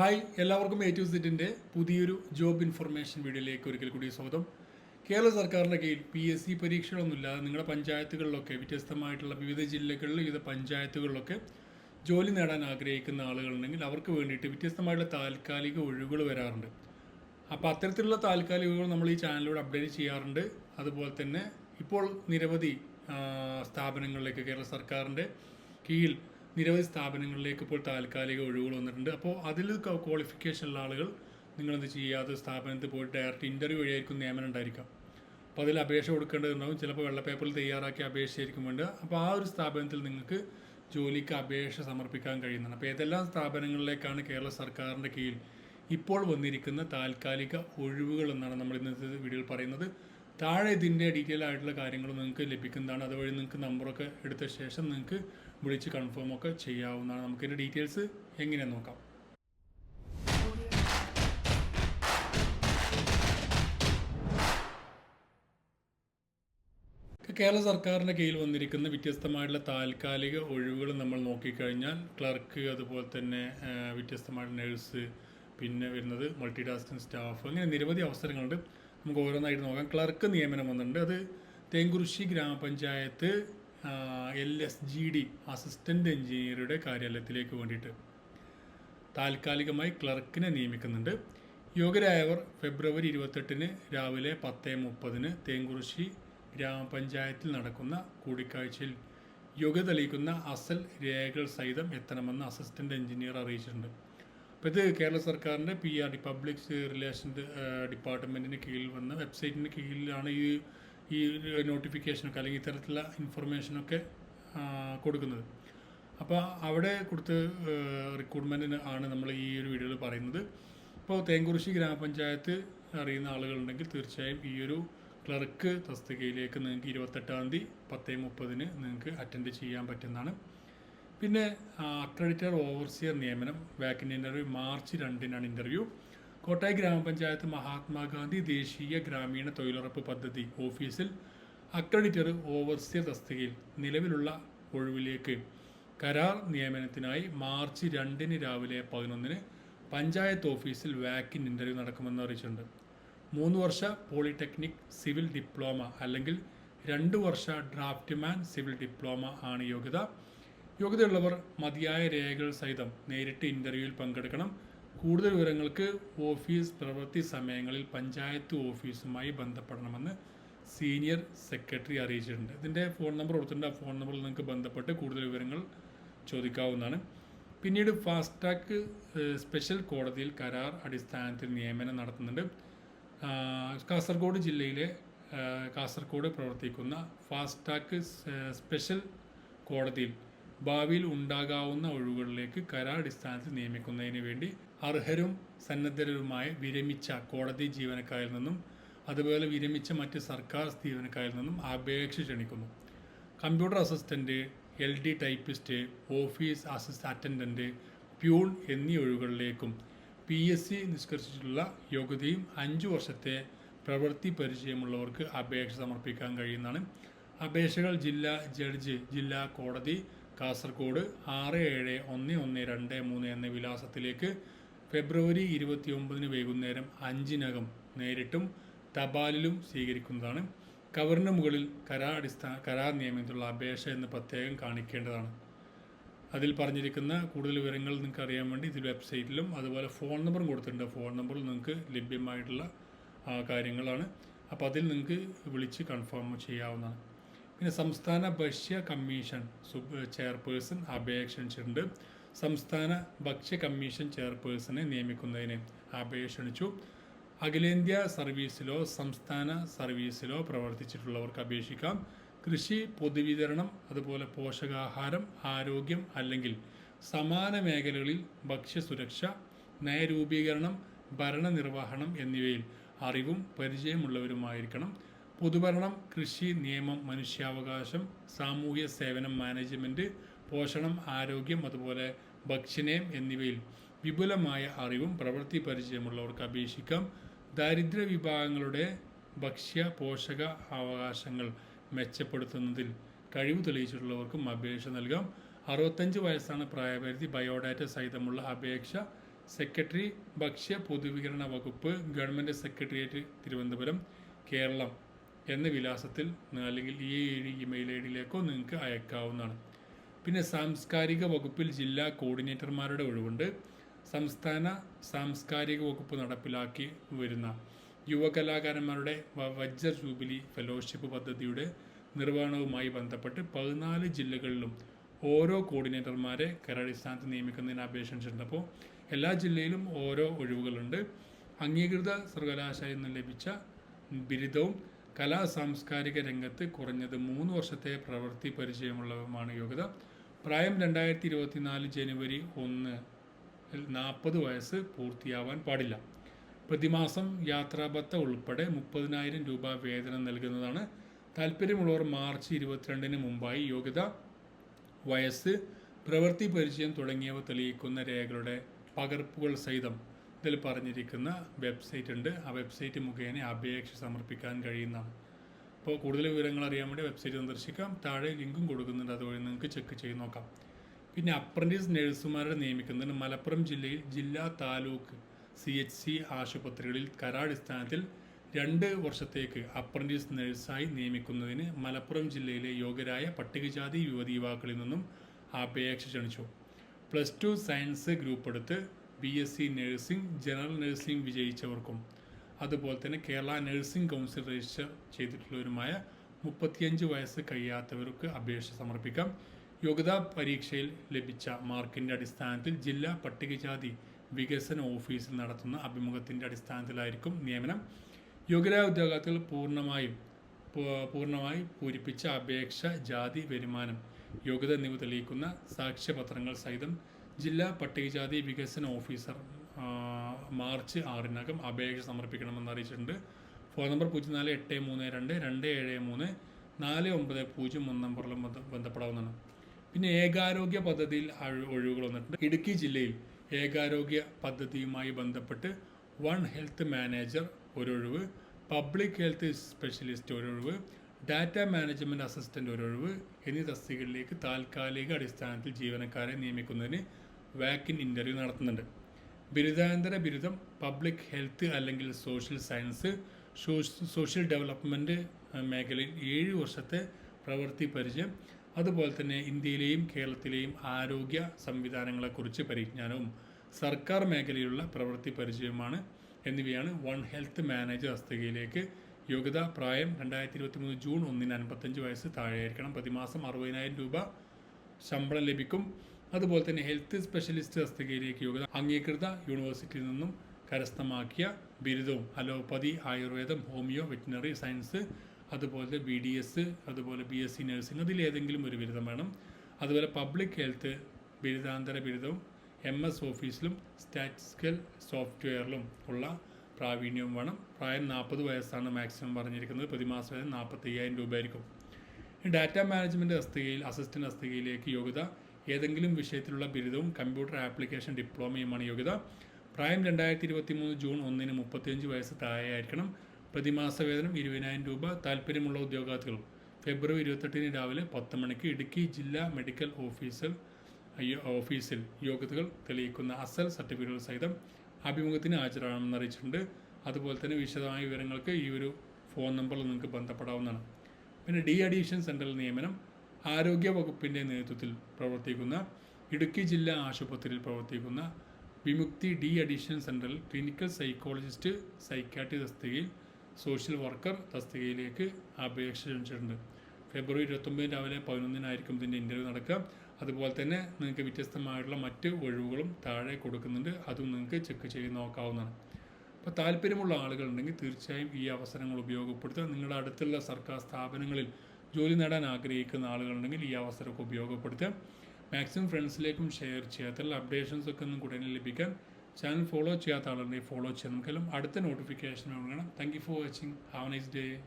Hi എല്ലാവർക്കും A to സെറ്റിന്റെ പുതിയൊരു ജോബ് ഇൻഫർമേഷൻ വീഡിയോയിലേക്ക് ഒരിക്കൽ കൂടി സ്വാഗതം. കേരള സർക്കാരിന്റെ കീഴിൽ പി എസ് സി പരീക്ഷകളൊന്നുമില്ലാതെ നിങ്ങളുടെ പഞ്ചായത്തുകളിലൊക്കെ വ്യത്യസ്തമായിട്ടുള്ള വിവിധ ജില്ലകളിൽ വിവിധ പഞ്ചായത്തുകളിലൊക്കെ ജോലി നേടാൻ ആഗ്രഹിക്കുന്ന ആളുകളുണ്ടെങ്കിൽ അവർക്ക് വേണ്ടിയിട്ട് വ്യത്യസ്തമായിട്ടുള്ള താൽക്കാലിക ഒഴിവുകൾ വരാറുണ്ട്. അപ്പോൾ അത്തരത്തിലുള്ള ഒഴിവുകൾ നമ്മൾ ഈ ചാനലിലൂടെ അപ്ഡേറ്റ് ചെയ്യാറുണ്ട്. അതുപോലെ തന്നെ ഇപ്പോൾ നിരവധി സ്ഥാപനങ്ങളിലേക്ക് കേരള സർക്കാരിന്റെ കീഴിൽ നിരവധി സ്ഥാപനങ്ങളിലേക്ക് ഇപ്പോൾ താൽക്കാലിക ഒഴിവുകൾ വന്നിട്ടുണ്ട്. അപ്പോൾ അതിൽ ക്വാളിഫിക്കേഷൻ ഉള്ള ആളുകൾ നിങ്ങളെന്ത് ചെയ്യാതെ സ്ഥാപനത്തിൽ പോയിട്ട് ഡയറക്റ്റ് ഇന്റർവ്യൂ വഴിയായിരിക്കും നിയമനം ഉണ്ടായിരിക്കാം അപ്പോൾ അതിൽ അപേക്ഷ കൊടുക്കേണ്ടതുണ്ടാവും. ചിലപ്പോൾ വെള്ള പേപ്പറിൽ തയ്യാറാക്കിയ അപേക്ഷയായിരിക്കും വേണ്ടത്. അപ്പോൾ ആ ഒരു സ്ഥാപനത്തിൽ നിങ്ങൾക്ക് ജോലിക്ക് അപേക്ഷ സമർപ്പിക്കാൻ കഴിയുന്നതാണ്. അപ്പോൾ ഏതെല്ലാം സ്ഥാപനങ്ങളിലേക്കാണ് കേരള സർക്കാരിന്റെ കീഴിൽ ഇപ്പോൾ വന്നിരിക്കുന്ന താൽക്കാലിക ഒഴിവുകൾ എന്നാണ് നമ്മൾ ഇന്നത്തെ വീഡിയോയിൽ പറയുന്നത്. താഴെ ഇതിന്റെ ഡീറ്റെയിൽ ആയിട്ടുള്ള കാര്യങ്ങൾ നിങ്ങൾക്ക് ലഭിക്കുന്നതാണ്. അതുവഴി നിങ്ങൾക്ക് നമ്പറൊക്കെ എടുത്ത ശേഷം നിങ്ങൾക്ക് വിളിച്ച് കൺഫേം ഒക്കെ ചെയ്യാവുന്നതാണ്. നമുക്ക് ഇതിന്റെ ഡീറ്റെയിൽസ് എങ്ങനെ നോക്കാം. കേരള സർക്കാരിന്റെ കീഴിൽ വന്നിരിക്കുന്ന വ്യത്യസ്തമായിട്ടുള്ള താൽക്കാലിക ഒഴിവുകൾ നമ്മൾ നോക്കിക്കഴിഞ്ഞാൽ ക്ലർക്ക് അതുപോലെ തന്നെ വ്യത്യസ്തമായിട്ടുള്ള നേഴ്സ് പിന്നെ വരുന്നത് മൾട്ടി ടാസ്കിങ് സ്റ്റാഫ് അങ്ങനെ നിരവധി അവസരങ്ങളുണ്ട്. നമുക്ക് ഓരോന്നായിട്ട് നോക്കാം. ക്ലർക്ക് നിയമനം വന്നിട്ടുണ്ട്. അത് തേങ്കുറിശ്ശി ഗ്രാമപഞ്ചായത്ത് L S G D assistant എഞ്ചിനീയറുടെ കാര്യാലയത്തിലേക്ക് വേണ്ടിയിട്ട് താൽക്കാലികമായി ക്ലർക്കിനെ നിയമിക്കുന്നുണ്ട്. യോഗ്യരായവർ ഫെബ്രുവരി ഇരുപത്തെട്ടിന് രാവിലെ പത്ത് മുപ്പതിന് തേങ്കുറിശ്ശി ഗ്രാമപഞ്ചായത്തിൽ നടക്കുന്ന കൂടിക്കാഴ്ചയിൽ യോഗ്യത തെളിയിക്കുന്ന അസൽ രേഖകൾ സഹിതം എത്തണമെന്ന് അസിസ്റ്റന്റ് എഞ്ചിനീയർ അറിയിച്ചിട്ടുണ്ട്. അപ്പോൾ ഇത് കേരള സർക്കാരിന്റെ P R D public relation ഡിപ്പാർട്ട്മെന്റിന് കീഴിൽ വന്ന വെബ്സൈറ്റിന് കീഴിലാണ് ഈ ഈ നോട്ടിഫിക്കേഷനൊക്കെ അല്ലെങ്കിൽ ഇത്തരത്തിലുള്ള ഇൻഫർമേഷനൊക്കെ കൊടുക്കുന്നത്. അപ്പോൾ അവിടെ കൊടുത്ത് റിക്രൂട്ട്മെന്റിന് ആണ് നമ്മൾ ഈ ഒരു വീഡിയോയിൽ പറയുന്നത്. ഇപ്പോൾ തേങ്കുറിശ്ശി ഗ്രാമപഞ്ചായത്ത് അറിയുന്ന ആളുകളുണ്ടെങ്കിൽ തീർച്ചയായും ഈ ഒരു ക്ലർക്ക് തസ്തികയിലേക്ക് നിങ്ങൾക്ക് ഇരുപത്തെട്ടാം തീയതി പത്തേ മുപ്പതിന് നിങ്ങൾക്ക് അറ്റൻഡ് ചെയ്യാൻ പറ്റുന്നതാണ്. പിന്നെ അക്രഡിറ്റർ ഓവർസിയർ നിയമനം വാക്കിൻ ഇന്റർവ്യൂ മാർച്ച് രണ്ടിനാണ് ഇന്റർവ്യൂ കോട്ടായി ഗ്രാമപഞ്ചായത്ത് മഹാത്മാഗാന്ധി ദേശീയ ഗ്രാമീണ തൊഴിലുറപ്പ് പദ്ധതി ഓഫീസിൽ അക്രഡിറ്റർ ഓവർസിയർ തസ്തികയിൽ നിലവിലുള്ള ഒഴിവിലേക്ക്. കരാർ നിയമനത്തിനായി മാർച്ച് രണ്ടിന് രാവിലെ പതിനൊന്നിന് പഞ്ചായത്ത് ഓഫീസിൽ വാക്കിൻ ഇന്റർവ്യൂ നടക്കുമെന്ന് അറിയിച്ചിട്ടുണ്ട്. മൂന്ന് വർഷ പോളിടെക്നിക് സിവിൽ ഡിപ്ലോമ അല്ലെങ്കിൽ രണ്ട് വർഷ ഡ്രാഫ്റ്റ്മാൻ സിവിൽ ഡിപ്ലോമ ആണ് യോഗ്യത. യോഗ്യതയുള്ളവർ മതിയായ രേഖകൾ സഹിതം നേരിട്ട് ഇന്റർവ്യൂവിൽ പങ്കെടുക്കണം. കൂടുതൽ വിവരങ്ങൾക്ക് ഓഫീസ് പ്രവൃത്തി സമയങ്ങളിൽ പഞ്ചായത്ത് ഓഫീസുമായി ബന്ധപ്പെടണമെന്ന് സീനിയർ സെക്രട്ടറി അറിയിച്ചിട്ടുണ്ട്. ഇതിന്റെ ഫോൺ നമ്പർ കൊടുത്തിട്ടുണ്ട്. ആ ഫോൺ നമ്പറിൽ നിങ്ങൾക്ക് ബന്ധപ്പെട്ട് കൂടുതൽ വിവരങ്ങൾ ചോദിക്കാവുന്നതാണ്. പിന്നീട് ഫാസ്റ്റ് ട്രാക്ക് സ്പെഷ്യൽ കോടതിയിൽ കരാർ അടിസ്ഥാനത്തിൽ നിയമനം നടത്തുന്നുണ്ട്. കാസർഗോഡ് ജില്ലയിലെ കാസർഗോഡ് പ്രവർത്തിക്കുന്ന ഫാസ്റ്റ് ട്രാക്ക് സ്പെഷ്യൽ കോടതിയിൽ ഭാവിയിൽ ഉണ്ടാകാവുന്ന ഒഴിവുകളിലേക്ക് കരാറടിസ്ഥാനത്തിൽ നിയമിക്കുന്നതിന് വേണ്ടി അർഹരും സന്നദ്ധരുമായ വിരമിച്ച കോടതി ജീവനക്കാരിൽ നിന്നും അതുപോലെ വിരമിച്ച മറ്റ് സർക്കാർ ജീവനക്കാരിൽ നിന്നും അപേക്ഷ ക്ഷണിക്കുന്നു. Computer assistant L D typist office assist attendant peon എന്നീ ഒഴിവുകളിലേക്കും പി എസ് സി നിഷ്കർഷിച്ചിട്ടുള്ള യോഗ്യതയും അഞ്ചു വർഷത്തെ പ്രവൃത്തി പരിചയമുള്ളവർക്ക് അപേക്ഷ സമർപ്പിക്കാൻ കഴിയുന്നതാണ്. അപേക്ഷകൾ ജില്ലാ ജഡ്ജ് ജില്ലാ കോടതി കാസർഗോഡ് ആറ് ഏഴ് ഒന്ന് ഒന്ന് രണ്ട് മൂന്ന് എന്ന വിലാസത്തിലേക്ക് ഫെബ്രുവരി ഇരുപത്തിയൊമ്പതിന് വൈകുന്നേരം അഞ്ചിനകം നേരിട്ടും തപാലിലും സ്വീകരിക്കുന്നതാണ്. കവറിന് മുകളിൽ കരാർ അടിസ്ഥാന കരാർ നിയമനത്തിലുള്ള അപേക്ഷ എന്ന് പ്രത്യേകം കാണിക്കേണ്ടതാണ്. അതിൽ പറഞ്ഞിരിക്കുന്ന കൂടുതൽ വിവരങ്ങൾ നിങ്ങൾക്ക് അറിയാൻ വേണ്ടി ഇതിൽ വെബ്സൈറ്റിലും അതുപോലെ ഫോൺ നമ്പറും കൊടുത്തിട്ടുണ്ട്. ഫോൺ നമ്പറിൽ നിങ്ങൾക്ക് ലഭ്യമായിട്ടുള്ള കാര്യങ്ങളാണ്. അപ്പോൾ അതിൽ നിങ്ങൾക്ക് വിളിച്ച് കൺഫേം ചെയ്യാവുന്നതാണ്. പിന്നെ സംസ്ഥാന ഭക്ഷ്യ കമ്മീഷൻ ചെയർപേഴ്സൺ അപേക്ഷ ക്ഷണിച്ചിട്ടുണ്ട് സംസ്ഥാന ഭക്ഷ്യ കമ്മീഷൻ ചെയർപേഴ്സണെ നിയമിക്കുന്നതിന് അപേക്ഷ ക്ഷണിച്ചു അഖിലേന്ത്യാ സർവീസിലോ സംസ്ഥാന സർവീസിലോ പ്രവർത്തിച്ചിട്ടുള്ളവർക്ക് അപേക്ഷിക്കാം. കൃഷി പൊതുവിതരണം അതുപോലെ പോഷകാഹാരം ആരോഗ്യം അല്ലെങ്കിൽ സമാന മേഖലകളിൽ ഭക്ഷ്യസുരക്ഷ നയരൂപീകരണം ഭരണനിർവഹണം എന്നിവയിൽ അറിവും പരിചയമുള്ളവരുമായിരിക്കണം. പൊതുഭരണം കൃഷി നിയമം മനുഷ്യാവകാശം സാമൂഹ്യ സേവനം മാനേജ്മെന്റ് പോഷണം ആരോഗ്യം അതുപോലെ ഭക്ഷ്യനയം എന്നിവയിൽ വിപുലമായ അറിവും പ്രവൃത്തി പരിചയമുള്ളവർക്ക് അപേക്ഷിക്കാം. ദാരിദ്ര്യ വിഭാഗങ്ങളുടെ ഭക്ഷ്യ പോഷക അവകാശങ്ങൾ മെച്ചപ്പെടുത്തുന്നതിൽ കഴിവ് തെളിയിച്ചിട്ടുള്ളവർക്കും അപേക്ഷ നൽകാം. അറുപത്തഞ്ച് വയസ്സാണ് പ്രായപരിധി. ബയോഡാറ്റ സഹിതമുള്ള അപേക്ഷ. സെക്രട്ടറി ഭക്ഷ്യ പൊതുവിതരണ വകുപ്പ് ഗവൺമെന്റ് സെക്രട്ടേറിയറ്റ് തിരുവനന്തപുരം കേരളം. എന്ന വിലാസത്തിൽ അല്ലെങ്കിൽ ഈ ഇമെയിൽ ഐ ഡിയിലേക്കോ നിങ്ങൾക്ക് അയക്കാവുന്നതാണ്. പിന്നെ സാംസ്കാരിക വകുപ്പിൽ ജില്ലാ കോർഡിനേറ്റർമാരുടെ ഒഴിവുണ്ട്. സംസ്ഥാന സാംസ്കാരിക വകുപ്പ് നടപ്പിലാക്കി വരുന്ന യുവകലാകാരന്മാരുടെ വജ്ര ജൂബിലി ഫെലോഷിപ്പ് പദ്ധതിയുടെ നിർവഹണവുമായി ബന്ധപ്പെട്ട് പതിനാല് ജില്ലകളിലും ഓരോ കോർഡിനേറ്റർമാരെ കരടിസ്ഥാനത്ത് നിയമിക്കുന്നതിന് അപേക്ഷിച്ചിരുന്നപ്പോൾ എല്ലാ ജില്ലയിലും ഓരോ ഒഴിവുകളുണ്ട്. അംഗീകൃത സർവകലാശാലയിൽ നിന്ന് ലഭിച്ച ബിരുദവും കലാ സാംസ്കാരിക രംഗത്ത് കുറഞ്ഞത് മൂന്ന് വർഷത്തെ പ്രവൃത്തി പരിചയമുള്ളവരുമാണ് യോഗ്യത. പ്രായം രണ്ടായിരത്തി ഇരുപത്തിനാല് ജനുവരി ഒന്ന് നാൽപ്പത് വയസ്സ് പൂർത്തിയാവാൻ പാടില്ല. പ്രതിമാസം യാത്രാബത്ത ഉൾപ്പെടെ മുപ്പതിനായിരം രൂപ വേതനം നൽകുന്നതാണ്. താല്പര്യമുള്ളവർ മാർച്ച് ഇരുപത്തിരണ്ടിന് മുമ്പായി യോഗ്യത വയസ്സ് പ്രവൃത്തി പരിചയം തുടങ്ങിയവ തെളിയിക്കുന്ന രേഖകളുടെ പകർപ്പുകൾ സഹിതം ഇതിൽ പറഞ്ഞിരിക്കുന്ന വെബ്സൈറ്റ് ഉണ്ട്. ആ വെബ്സൈറ്റ് മുഖേന അപേക്ഷ സമർപ്പിക്കാൻ കഴിയുന്നതാണ് അപ്പോൾ കൂടുതൽ വിവരങ്ങൾ അറിയാൻ വേണ്ടി വെബ്സൈറ്റ് സന്ദർശിക്കാം. താഴെ ലിങ്കും കൊടുക്കുന്നുണ്ട്. അതുവഴി നിങ്ങൾക്ക് ചെക്ക് ചെയ്ത് നോക്കാം. പിന്നെ അപ്രന്റീസ് നഴ്സുമാരെ നിയമിക്കുന്നതിന് മലപ്പുറം ജില്ലയിൽ ജില്ലാ താലൂക്ക് സി എച്ച് സി ആശുപത്രികളിൽ കരാടിസ്ഥാനത്തിൽ രണ്ട് വർഷത്തേക്ക് അപ്രന്റീസ് നഴ്സായി നിയമിക്കുന്നതിന് മലപ്പുറം ജില്ലയിലെ യോഗ്യരായ പട്ടികജാതി യുവതി യുവാക്കളിൽ നിന്നും അപേക്ഷ ക്ഷണിച്ചു. പ്ലസ് ടു സയൻസ് ഗ്രൂപ്പ് എടുത്ത് B S C nursing general nursing വിജയിച്ചവർക്കും. അതുപോലെ തന്നെ കേരള നഴ്സിംഗ് കൗൺസിൽ രജിസ്റ്റർ ചെയ്തിട്ടുള്ളവരുമായ മുപ്പത്തിയഞ്ച് വയസ്സ് കഴിയാത്തവർക്ക് അപേക്ഷ സമർപ്പിക്കാം. യോഗ്യതാ പരീക്ഷയിൽ ലഭിച്ച മാർക്കിന്റെ അടിസ്ഥാനത്തിൽ ജില്ലാ പട്ടികജാതി വികസന ഓഫീസിൽ നടത്തുന്ന അഭിമുഖത്തിന്റെ അടിസ്ഥാനത്തിലായിരിക്കും നിയമനം. യോഗ്യതാ ഉദ്യോഗാർത്ഥികൾ പൂർണമായും പൂർണമായി പൂരിപ്പിച്ച അപേക്ഷ ജാതി വരുമാനം യോഗ്യത എന്നിവ തെളിയിക്കുന്ന സാക്ഷ്യപത്രങ്ങൾ സഹിതം ജില്ലാ പട്ടികജാതി വികസന ഓഫീസർ മാർച്ച് ആറിനകം അപേക്ഷ സമർപ്പിക്കണമെന്ന് അറിയിച്ചിട്ടുണ്ട്. ഫോൺ നമ്പർ പൂജ്യം നാല് എട്ട് മൂന്ന് രണ്ട് രണ്ട് ഏഴ് മൂന്ന് നാല് ഒമ്പത് പൂജ്യം ഒന്ന് നമ്പറിലും ബന്ധപ്പെടാവുന്നതാണ്. പിന്നെ ഏകാരോഗ്യ പദ്ധതിയിൽ ഒഴിവുകൾ വന്നിട്ടുണ്ട്. ഇടുക്കി ജില്ലയിൽ ഏകാരോഗ്യ പദ്ധതിയുമായി ബന്ധപ്പെട്ട് വൺ ഹെൽത്ത് മാനേജർ ഒരൊഴിവ് പബ്ലിക് ഹെൽത്ത് സ്പെഷ്യലിസ്റ്റ് ഒരൊഴിവ് ഡാറ്റ മാനേജ്മെന്റ് അസിസ്റ്റന്റ് ഒരൊഴിവ് എന്നീ തസ്തികകളിലേക്ക് താൽക്കാലിക അടിസ്ഥാനത്തിൽ ജീവനക്കാരെ നിയമിക്കുന്നതിന് വാക്കിൻ ഇന്റർവ്യൂ നടത്തുന്നുണ്ട്. ബിരുദാനന്തര ബിരുദം പബ്ലിക് ഹെൽത്ത് അല്ലെങ്കിൽ social science social social development മേഖലയിൽ ഏഴ് വർഷത്തെ പ്രവൃത്തി പരിചയം അതുപോലെ തന്നെ ഇന്ത്യയിലെയും കേരളത്തിലെയും ആരോഗ്യ സംവിധാനങ്ങളെക്കുറിച്ച് പരിജ്ഞാനവും സർക്കാർ മേഖലയിലുള്ള പ്രവൃത്തി പരിചയവുമാണ് എന്നിവയാണ് വൺ ഹെൽത്ത് മാനേജർ തസ്തികയിലേക്ക് യോഗ്യതാ പ്രായം രണ്ടായിരത്തി ഇരുപത്തി മൂന്ന് ജൂൺ ഒന്നിന് അൻപത്തഞ്ച് വയസ്സ് താഴെയായിരിക്കണം. പ്രതിമാസം അറുപതിനായിരം രൂപ ശമ്പളം ലഭിക്കും. അതുപോലെ തന്നെ ഹെൽത്ത് സ്പെഷ്യലിസ്റ്റ് തസ്തികയിലേക്ക് യോഗ്യത അംഗീകൃത യൂണിവേഴ്സിറ്റിയിൽ നിന്നും കരസ്ഥമാക്കിയ ബിരുദവും അലോപ്പതി ആയുർവേദം ഹോമിയോ വെറ്റിനറി സയൻസ് അതുപോലെ ബി ഡി എസ് അതുപോലെ ബി എസ് സി നഴ്സിംഗ് അതിലേതെങ്കിലും ഒരു ബിരുദം വേണം. അതുപോലെ പബ്ലിക് ഹെൽത്ത് ബിരുദാന്തര ബിരുദവും എം എസ് ഓഫീസിലും സ്റ്റാറ്റിസ്റ്റിക്കൽ സോഫ്റ്റ്വെയറിലും ഉള്ള പ്രാവീണ്യവും വേണം. പ്രായം നാൽപ്പത് വയസ്സാണ് മാക്സിമം പറഞ്ഞിരിക്കുന്നത്. പ്രതിമാസ വേതനം നാൽപ്പത്തി അയ്യായിരം രൂപയായിരിക്കും. ഡാറ്റ മാനേജ്മെന്റ് തസ്തികയിൽ അസിസ്റ്റന്റ് തസ്തികയിലേക്ക് യോഗ്യത ഏതെങ്കിലും വിഷയത്തിലുള്ള ബിരുദവും കമ്പ്യൂട്ടർ ആപ്ലിക്കേഷൻ ഡിപ്ലോമയുമാണ് യോഗ്യത. പ്രായം രണ്ടായിരത്തി ഇരുപത്തി മൂന്ന് ജൂൺ ഒന്നിന് മുപ്പത്തിയഞ്ച് വയസ്സ് താഴെയായിരിക്കണം. പ്രതിമാസ വേതനം ഇരുപതിനായിരം രൂപ. താല്പര്യമുള്ള ഉദ്യോഗാർത്ഥികൾ. ഫെബ്രുവരി ഇരുപത്തെട്ടിന് രാവിലെ പത്ത് മണിക്ക് ഇടുക്കി ജില്ലാ മെഡിക്കൽ ഓഫീസിൽ ഓഫീസിൽ യോഗ്യതകൾ തെളിയിക്കുന്ന അസൽ സർട്ടിഫിക്കറ്റുകൾ സഹിതം അഭിമുഖത്തിന് ഹാജരാകണമെന്ന് അറിയിച്ചിട്ടുണ്ട്. അതുപോലെ തന്നെ വിശദമായ വിവരങ്ങൾക്ക് ഈ ഒരു ഫോൺ നമ്പറിൽ നിങ്ങൾക്ക് ബന്ധപ്പെടാവുന്നതാണ്. പിന്നെ ഡി അഡീഷൻ സെൻട്രൽ നിയമനം. ആരോഗ്യ വകുപ്പിന്റെ നേതൃത്വത്തിൽ പ്രവർത്തിക്കുന്ന ഇടുക്കി ജില്ലാ ആശുപത്രിയിൽ പ്രവർത്തിക്കുന്ന Vimukthi D addiction central clinical psychologist psychiatry തസ്തികയിൽ സോഷ്യൽ വർക്കർ തസ്തികയിലേക്ക് അപേക്ഷ ക്ഷണിച്ചിട്ടുണ്ട്. ഫെബ്രുവരി ഇരുപത്തൊമ്പതിന് രാവിലെ പതിനൊന്നിനായിരിക്കും ഇതിന്റെ ഇന്റർവ്യൂ നടക്കുക. അതുപോലെ തന്നെ നിങ്ങൾക്ക് വ്യത്യസ്തമായിട്ടുള്ള മറ്റ് ഒഴിവുകളും താഴെ കൊടുക്കുന്നുണ്ട്. അതും നിങ്ങൾക്ക് ചെക്ക് ചെയ്ത് നോക്കാവുന്നതാണ്. അപ്പോൾ താല്പര്യമുള്ള ആളുകളുണ്ടെങ്കിൽ തീർച്ചയായും ഈ അവസരങ്ങൾ ഉപയോഗപ്പെടുത്തുക. നിങ്ങളുടെ അടുത്തുള്ള സർക്കാർ സ്ഥാപനങ്ങളിൽ ജോലി നേടാൻ ആഗ്രഹിക്കുന്ന ആളുകളുണ്ടെങ്കിൽ ഈ അവസരമൊക്കെ ഉപയോഗപ്പെടുത്തുക. മാക്സിമം ഫ്രണ്ട്സിലേക്കും ഷെയർ ചെയ്യാത്തുള്ള അപ്ഡേഷൻസ് ഒക്കെ ഒന്നും കൂടെ ലഭിക്കാൻ ചാനൽ ഫോളോ ചെയ്യാത്ത ആളുണ്ടെങ്കിൽ ഫോളോ ചെയ്യാൻ നമുക്കെല്ലാം അടുത്ത നോട്ടിഫിക്കേഷൻ വേണം. Thank you for watching have nice day